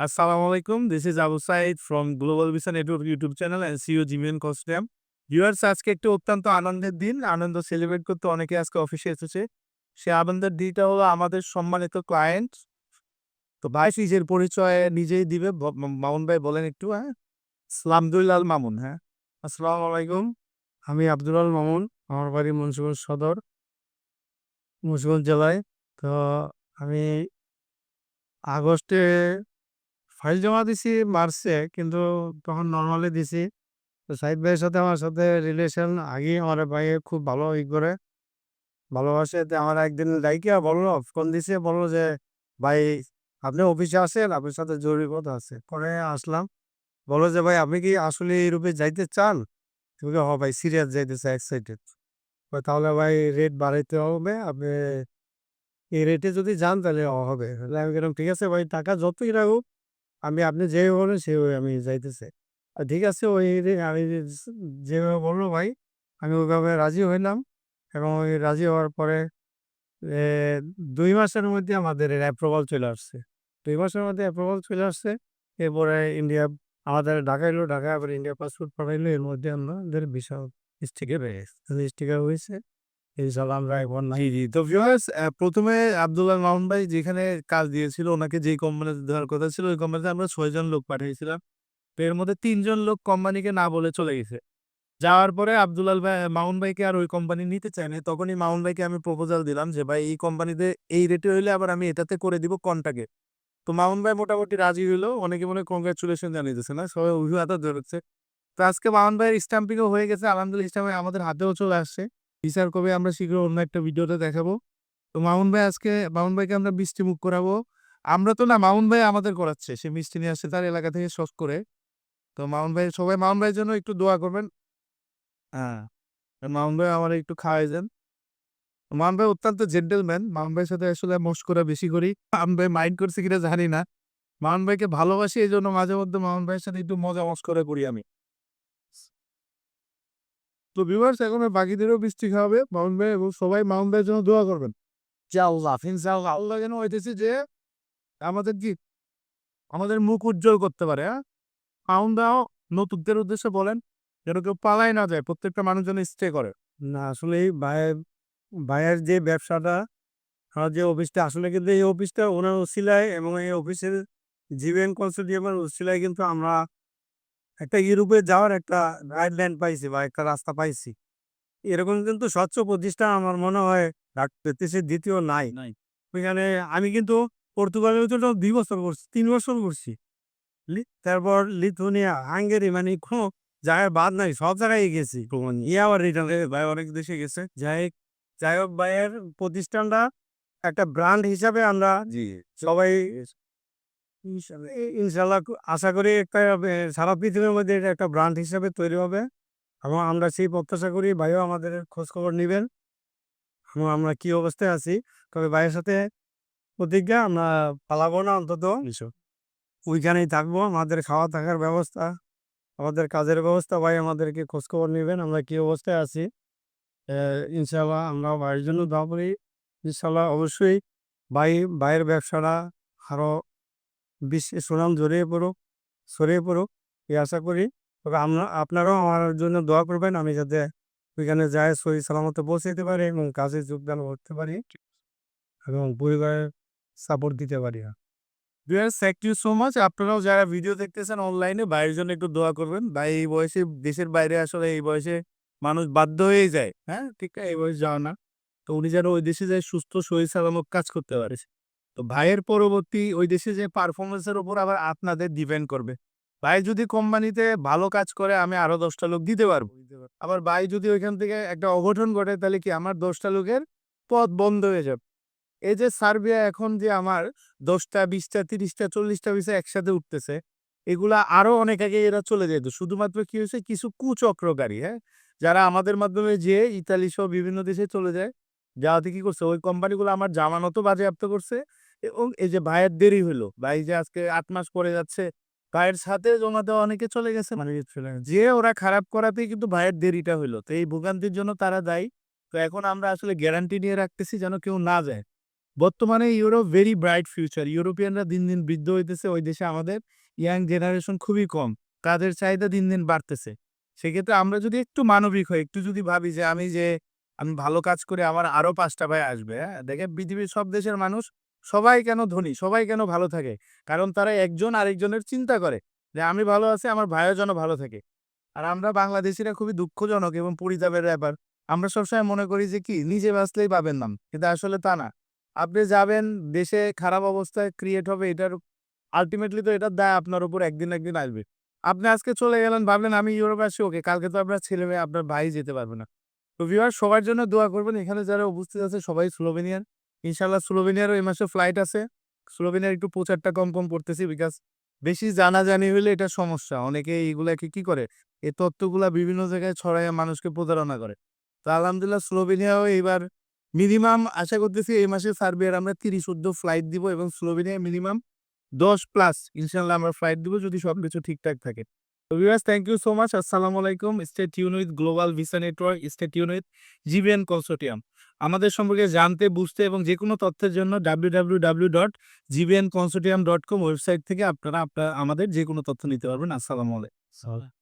Assalamu alaikum. This is Abu Said from Global Visa Network YouTube channel and CEO জিমিয়ান consortium viewers আজকে একটি অত্যন্ত আনন্দের দিন। আনন্দ সেলিব্রেট করতে অনেকে আজকে অফিসে এসেছে। সে আনন্দের দিনটা হলো আমাদের সম্মানিত ক্লায়েন্ট তো ভাই, নিজের পরিচয় নিজেই দিবে। মামুন ভাই বলেন একটু হ্যাঁ? সালামদুল্লাহ মামুন হ্যাঁ? আসসালামু আলাইকুম। আমি আব্দুল আল মামুন, আমার বাড়ি মুন্সিগঞ্জ সদর, মুন্সিগঞ্জ জেলায়। তো আমি আগস্টে ফাইল জমা দিছি মার্চে কিন্তু তখন নর্মালি দিছি। তো সাইদ ভাইয়ের সাথে আমার সাথে রিলেশন আগেই আমার ভাই খুব ভালো ই করে। ভালোবাসে, তো আমার একদিন ডাইকা বলল ফোন দিছে, বলল যে, ভাই, আপনি অফিসে আসেন আপনার সাথে জরুরি কথা আছে। পরে আসলাম। বলল যে, ভাই, আপনি কি আসলে এই ইউরোপে যাইতে চান? তুমি হ ভাই, সিরিয়াস যাইতেছে এক্সাইটেড তাহলে ভাই রেট বাড়াইতে হবে। আপনি এই রেটে যদি যান, তাহলে হবে। আমি গেলাম ঠিক আছে ভাই, টাকা যতই রাখুক আমি আপনি যেভাবে বলেন সেভাবে আমি যাইতেছে। আর ঠিক আছে, ওই আমি যেভাবে বলল ভাই, আমি ওইভাবে রাজি হইলাম। এবং ওই রাজি হওয়ার পরে দুই মাসের মধ্যে আমাদের অ্যাপ্রুভাল চলে আসছে। দুই মাসের মধ্যে অ্যাপ্রুভাল চলে আসছে। এরপরে ইন্ডিয়া আমাদের ঢাকা এলো ঢাকা আবার ইন্ডিয়া পাসপোর্ট পাঠাইলো। এর মধ্যে আমাদের বিশাল স্টিকার পেয়ে স্টিকার হয়েছে ইনশাল্লাহ আমরা এখন জি জি। তো ভিউয়ার্স প্রথমে আব্দুল্লাহ মামুন ভাই যেখানে কাজ দিয়েছিল ওনাকে যেই কোম্পানিতে দেওয়ার কথা ছিল ওই কোম্পানিতে আমরা ছয়জন লোক পাঠিয়েছিলাম। তো এর মধ্যে তিনজন লোক কোম্পানিকে না বলে চলে গেছে। যাওয়ার পরে আব্দুল্লাল ভাই মামুন ভাইকে আর ওই কোম্পানি নিতে চায় না তখনই মামুন ভাইকে আমি প্রপোজাল দিলাম যে ভাই এই কোম্পানিতে এই রেটে হইলে আবার আমি এটাতে করে দিব কন্টাকে? তো মামুন ভাই মোটামুটি রাজি হইল। অনেকে মনে কংগ্রাচুলেশন জানিয়েছে না? সবাই অভিভাবক ধরেছে। তো আজকে মামুন ভাইয়ের স্ট্যাম্পিংও হয়ে গেছে। আলহামদুলিল্লাহ স্ট্যাম্পিং আমাদের হাতেও চলে আসছে। বিচার কবে আমরা শীঘ্র অন্য একটা ভিডিওতে দেখাবো। তো মামুন ভাই আজকে, মামুন ভাইকে আমরা মিষ্টি মুখ করাবো। আমরা তো না, মামুন ভাই আমাদের করাচ্ছে, সে মিষ্টি নিয়ে আসছে তার এলাকা থেকে শখ করে। তো মামুন ভাই, সবাই মামুন ভাইয়ের জন্য একটু দোয়া করবেন। হ্যাঁ মামুন ভাই আমার একটু খাওয়াই দেন। মামুন ভাই অত্যন্ত জেন্টেলম্যান মামুন ভাইয়ের সাথে আসলে মস্করা বেশি করি। মামুন ভাই মাইন্ড করছে কিনা জানি না। মামুন ভাইকে ভালোবাসি এই জন্য মাঝে মধ্যে মামুন ভাইয়ের সাথে একটু মজা মস্করা করি আমি। তো ভিউয়ার্স এখন বাকিদেরও বৃষ্টি খাওয়াবে মামুন ভাই এবং সবাই মাউন্ট ভাইয়ের জন্য দোয়া করবেন। আল্লাহ ইনশাআল্লাহ। আল্লাহ যেন হইতেছে যে আমাদের কি আমাদের মুখ উজ্জ্বল করতে পারে হ্যাঁ? মামুন ভাইও নতুনদের উদ্দেশ্যে বলেন যেন কেউ পালাই না যায় প্রত্যেকটা মানুষ যেন স্টে করে। না আসলে এই ভাইয়ের ভাইয়ের যে ব্যবসাটা যে অফিসটা আসলে কিন্তু এই অফিসটা ওনার উসিলায় এবং এই অফিসের জিভেন কনসোডিয়ামের উসিলায় কিন্তু আমরা একটা ইউরোপে যাওয়ার একটা গাইডলাইন পাইছি বা একটা রাস্তা পাইছি। এরকম কিন্তু স্বচ্ছ প্রতিষ্ঠান আমার মনে হয় দেশের দ্বিতীয় নাই। ওইখানে আমি কিন্তু পর্তুগালের তো দুই বছর করছি তিন বছর করছি। তারপর লিথুনিয়া হাঙ্গেরি মানে কোনো জায়গায় বাদ নাই সব জায়গায় গেছি। ইয়ে আবার রিটার্ন ভাই অনেক দেশে গেছে। যাই যাই হোক ভাইয়ের প্রতিষ্ঠানটা একটা ব্র্যান্ড হিসাবে আমরা সবাই ইনশাল্লাহ আশা করি একটা সারা পৃথিবীর মধ্যে এটা একটা ব্র্যান্ড হিসাবে তৈরি হবে। এবং আমরা সেই প্রত্যাশা করি ভাইও আমাদের খোঁজখবর নেবেন। এবং আমরা কি অবস্থায় আছি তবে ভাইয়ের সাথে প্রতিজ্ঞা আমরা পালাবো না অন্তত। ওইখানেই থাকব আমাদের খাওয়া থাকার ব্যবস্থা আমাদের কাজের ব্যবস্থা ভাই আমাদেরকে খোঁজখবর নেবেন আমরা কি অবস্থায় আছি। ইনশাল্লাহ আমরা ভাইয়ের জন্য দোয়া করি। ইনশাল্লাহ অবশ্যই ভাই ভাইয়ের ব্যবসাটা আরও বিশ্বে সুনাম জড়িয়ে পড়ুক, ছড়িয়ে পড়ুক, এই আশা করি। তবে আপনারাও আমার জন্য দোয়া করবেন, আমি যাতে ওইখানে যায় সহি সালামতে পৌঁছাতে পারি এবং কাজে যোগদান করতে পারি এবং পরিবারের সাপোর্ট দিতে পারি। Viewers thank you so much আপনারাও যারা ভিডিও দেখতেছেন অনলাইনে বাইরের জন্য একটু দোয়া করবেন। বা এই বয়সে, দেশের বাইরে আসলে এই বয়সে মানুষ বাধ্য হয়ে যায়। হ্যাঁ ঠিক এই বয়সে যাওয়া না। তো উনি যেন ওই দেশে যায়, সুস্থ, শরীর সালামত কাজ করতে পারে। তো ভাইয়ের পরবর্তী ওই দেশে যে পারফরমেন্সের উপর আবার আপনাদের ডিপেন্ড করবে। ভাই যদি কোম্পানিতে ভালো কাজ করে আমি আরও দশটা লোক দিতে পারব। আবার ভাই যদি ওইখান থেকে একটা অঘটন ঘটে তাহলে কি আমার দশটা লোকের পথ বন্ধ হয়ে যাবে? এই যে সার্বিয়া এখন যে আমার দশটা বিশটা তিরিশটা চল্লিশটা বিষয় একসাথে উঠতেছে এগুলা আরও অনেক আগে এরা চলে যেত। শুধুমাত্র কি হয়েছে? কিছু কুচক্রকারী হ্যাঁ? যারা আমাদের মাধ্যমে যে ইতালি সহ বিভিন্ন দেশে চলে যায় যাওয়াতে কি করছে? ওই কোম্পানিগুলো আমার জামানতও বাজেয়াপ্ত করছে। এবং এই যে ভাইয়ের দেরি হলো ভাই যে আজকে আট মাস পরে যাচ্ছে, ভাইয়ের সাথে জমা দেওয়া অনেকে চলে গেছে মানে যে ওরা খারাপ করাতেই কিন্তু ভাইয়ের দেরিটা হলো তো এই ভোগান্তির জন্য তারা দায়ী। তো এখন আমরা আসলে গ্যারান্টি নিয়ে রাখতেছি যেন কেউ না যায়। বর্তমানে ইউরোপ ভেরি ব্রাইট ফিউচার ইউরোপিয়ানরা দিন দিন বৃদ্ধ হইতেছে, ওই দেশে আমাদের ইয়াং জেনারেশন খুবই কম। কাজের চাহিদা দিন দিন বাড়তেছে। সেক্ষেত্রে আমরা যদি একটু মানবিক হই, একটু যদি ভাবি যে আমি যে, আমি ভালো কাজ করে আমার আরও পাঁচটা ভাই আসবে হ্যাঁ? দেখে পৃথিবীর সব দেশের মানুষ সবাই কেন ধনী? সবাই কেন ভালো থাকে? কারণ তারা একজন আরেকজনের চিন্তা করে যে আমি ভালো আছি, আমার ভাইও যেন ভালো থাকে। আর আমরা বাংলাদেশিরা খুবই দুঃখজনক এবং পরিতাপের ব্যাপার। আমরা সবসময় মনে করি যে কি? নিজে বাঁচলেই পাবেন নাম কিন্তু আসলে তা না। আপনি যাবেন, দেশে খারাপ অবস্থায় ক্রিয়েট হবে, এটার আলটিমেটলি তো এটার দায় আপনার উপর একদিন একদিন আসবে। আপনি আজকে চলে গেলেন, ভাবলেন আমি ইউরোপে আসি ওকে কালকে তো আপনার ছেলে মেয়ে, আপনার ভাই যেতে পারবে না। তো ভিউয়ার সবার জন্য দোয়া করবেন। এখানে যারা উপস্থিত আছে, সবাই স্লোভেনিয়ান ইনশাল্লাহ স্লোভেনিয়ারও এই মাসে ফ্লাইট আছে। স্লোভেনিয়ার একটু প্রচারটা কম কম করতেছি বিকজ বেশি জানাজানি হলে এটা সমস্যা। অনেকে এইগুলাকে কি করে? এই তথ্যগুলা বিভিন্ন জায়গায় ছড়াইয়া মানুষকে প্রতারণা করে। তো আলহামদুলিল্লাহ স্লোভেনিয়াও এইবার মিনিমাম আশা করতেছি এই মাসে সার্বিয়ার আমরা তিরিশ চোদ্দ ফ্লাইট দিব এবং স্লোভেনিয়া মিনিমাম দশ প্লাস ইনশাল্লাহ আমরা ফ্লাইট দিব যদি সব কিছু ঠিকঠাক থাকে। তো viewers thank you so much আসসালামু আলাইকুম। Stay tuned with global visa network stay tuned with GBN consortium আমাদের সম্পর্কে জানতে, বুঝতে এবং যে কোনো তথ্যের জন্য W dot consortium dot com website থেকে আপনারা, আপনার আমাদের যে কোনো তথ্য নিতে পারবেন। আসসালামু আলাইকুম।